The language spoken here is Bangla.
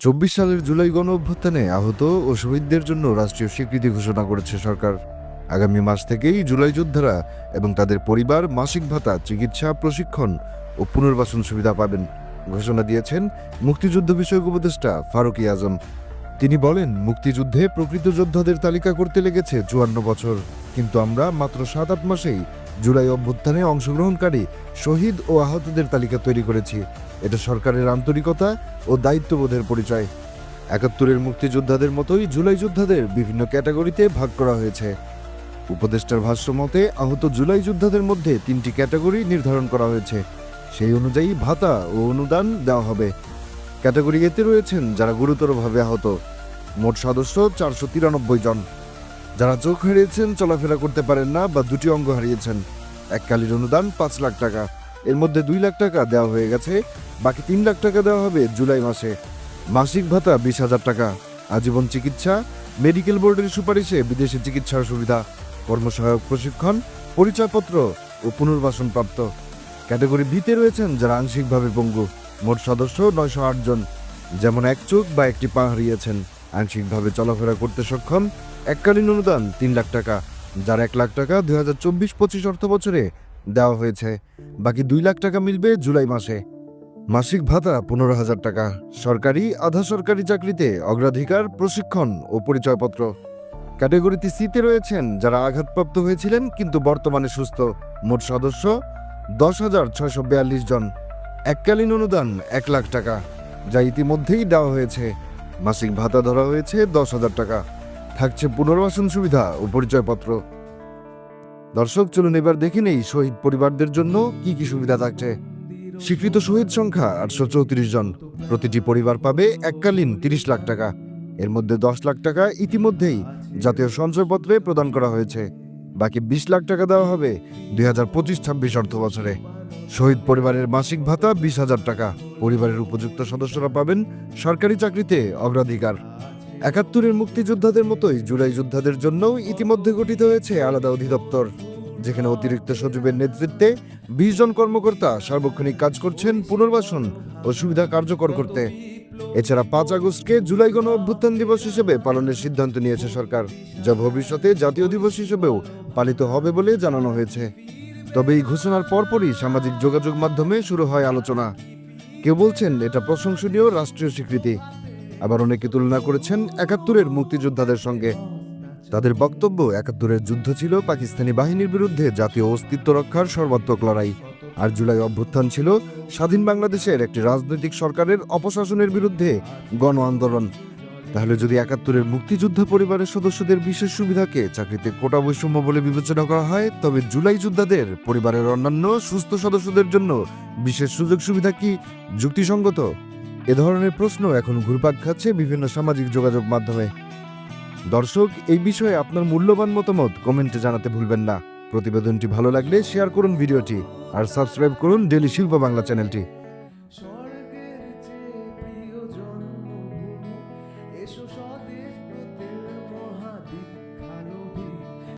চব্বিশ সালের জুলাই গণ অভ্যুত্থানে আহত ও শহীদদের জন্য রাষ্ট্রীয় স্বীকৃতি ঘোষণা করেছে সরকার। আগামী মাস থেকেই জুলাই যোদ্ধারা এবং তাদের পরিবার, মাসিক ভাতা, চিকিৎসা, প্রশিক্ষণ ও পুনর্বাসন সুবিধা পাবেন। ঘোষণা দিয়েছেন মুক্তিযুদ্ধ বিষয়ক উপদেষ্টা ফারুকি আজম। তিনি বলেন, মুক্তিযুদ্ধে প্রকৃত যোদ্ধাদের তালিকা করতে লেগেছে চুয়ান্ন বছর। কিন্তু আমরা মাত্র সাত আট মাসেই জুলাই অভ্যুত্থানে অংশগ্রহণকারী শহীদ ও আহতদের তালিকা তৈরি করেছি। এটা সরকারের আন্তরিকতা ও দায়িত্ববোধের পরিচয়। একাত্তরের মুক্তিযোদ্ধাদের মতোই জুলাই যোদ্ধাদের বিভিন্ন ক্যাটাগরিতে ভাগ করা হয়েছে। উপদেষ্টার ভাষ্য মতে, আহত জুলাই যোদ্ধাদের মধ্যে তিনটি ক্যাটাগরি নির্ধারণ করা হয়েছে। সেই অনুযায়ী ভাতা ও অনুদান দেওয়া হবে। ক্যাটাগরি এতে রয়েছেন যারা গুরুতরভাবে আহত। মোট সদস্য চারশো তিরানব্বই জন। যারা চোখ হারিয়েছেন, চলাফেরা করতে পারেন না বা দুটি অঙ্গ হারিয়েছেন। এককালীন অনুদান পাঁচ লাখ টাকা। এর মধ্যে দুই লাখ টাকা দেওয়া হয়ে গেছে, বাকি তিন লাখ টাকা দেওয়া হবে জুলাই মাসে। মাসিক ভাতা বিশ হাজার টাকা। আজীবন চিকিৎসা, মেডিকেল বোর্ডের সুপারিশে বিদেশে চিকিৎসার সুবিধা। কর্মসহায়ক প্রশিক্ষণ, পরিচয়পত্র ও পুনর্বাসন প্রাপ্ত। ক্যাটাগরি ভিতে রয়েছেন যারা আংশিকভাবে পঙ্গু। মোট সদস্য নয়শো আট জন। যেমন এক চোখ বা একটি পা হারিয়েছেন। আংশিকভাবে চলাফেরা করতে সক্ষম এককালীন অনুদান তিন লাখ টাকা, যার এক লাখ টাকা দুই হাজার চব্বিশ পঁচিশ অর্থ বছরে দেওয়া হয়েছে। বাকি দুই লাখ টাকা মিলবে জুলাই মাসে। মাসিক ভাতা পনেরো হাজার টাকা। সরকারি, আধা সরকারি চাকরিতে অগ্রাধিকার, প্রশিক্ষণ ও পরিচয়পত্র। ক্যাটাগরিতে সিতে রয়েছেন যারা আঘাতপ্রাপ্ত হয়েছিলেন কিন্তু বর্তমানে সুস্থ। মোট সদস্য দশ হাজার ছয়শো বিয়াল্লিশ জন। এককালীন অনুদান এক লাখ টাকা, যা ইতিমধ্যেই দেওয়া হয়েছে। মাসিক ভাতা ধরা হয়েছে দশ হাজার টাকা। থাকছে পুনর্বাসন সুবিধা ও পরিচয়পত্র। দর্শক, চলুন এবার দেখে নেই শহীদ পরিবারদের জন্য কি কি সুবিধা থাকছে। স্বীকৃত শহীদ সংখ্যা আটশো চৌত্রিশ জন। প্রতিটি পরিবার পাবে এককালীন তিরিশ লাখ টাকা। এর মধ্যে দশ লাখ টাকা ইতিমধ্যেই জাতীয় সঞ্চয়পত্রে প্রদান করা হয়েছে। বাকি বিশ লাখ টাকা দেওয়া হবে দুই হাজার পঁচিশ ছাব্বিশ অর্থ বছরে। শহীদ পরিবারের মাসিক ভাতা বিশ হাজার টাকা। পরিবারের উপযুক্ত সদস্যরা পাবেন সরকারি চাকরিতে অগ্রাধিকার। একাত্তরের মুক্তিযোদ্ধাদের মতোই জুলাই যোদ্ধাদের জন্যও ইতিমধ্যে গঠিত হয়েছে আলাদা অধিদপ্তর, যেখানে অতিরিক্ত সচিবের নেতৃত্বে বিশ জন কর্মকর্তা সার্বক্ষণিক কাজ করছেন, পুনর্বাসন ও সুবিধা কার্যকর করতে। এছাড়া পাঁচ আগস্টকে জুলাই গণ অভ্যুত্থান দিবস হিসেবে পালনের সিদ্ধান্ত নিয়েছে সরকার, যা ভবিষ্যতে জাতীয় দিবস হিসেবেও পালিত হবে বলে জানানো হয়েছে। তবে এই ঘোষণার পরপরই সামাজিক যোগাযোগ মাধ্যমে শুরু হয় আলোচনা। কেউ বলছেন এটা প্রশংসনীয় রাষ্ট্রীয় স্বীকৃতি। আবার অনেকে তুলনা করেছেন একাত্তরের মুক্তিযোদ্ধাদের সঙ্গে। তাদের বক্তব্য, একাত্তরের যুদ্ধ ছিল পাকিস্তানি বাহিনীর বিরুদ্ধে জাতীয় অস্তিত্ব রক্ষার সর্বাত্মক লড়াই। আর জুলাই অভ্যুত্থান ছিল স্বাধীন বাংলাদেশের একটি রাজনৈতিক সরকারের অপশাসনের বিরুদ্ধে গণ আন্দোলন। তাহলে যদি একাত্তরের মুক্তিযুদ্ধ পরিবারের সদস্যদের বিশেষ সুবিধাকে চাকরিতে কোটা বৈষম্য বলে বিবেচনা করা হয়, তবে জুলাই যোদ্ধাদের পরিবারের অন্যান্য সুস্থ সদস্যদের জন্য বিশেষ সুযোগ সুবিধা কি যুক্তিসঙ্গত? এ ধরনের প্রশ্ন এখন ঘুরপাক খাচ্ছে বিভিন্ন সামাজিক যোগাযোগ মাধ্যমে। দর্শক, এই বিষয়ে আপনার মূল্যবান মতামত কমেন্টে জানাতে ভুলবেন না। প্রতিবেদনটি ভালো লাগলে শেয়ার করুন ভিডিওটি আর সাবস্ক্রাইব করুন ডেলি শিল্প বাংলা চ্যানেলটি। এসো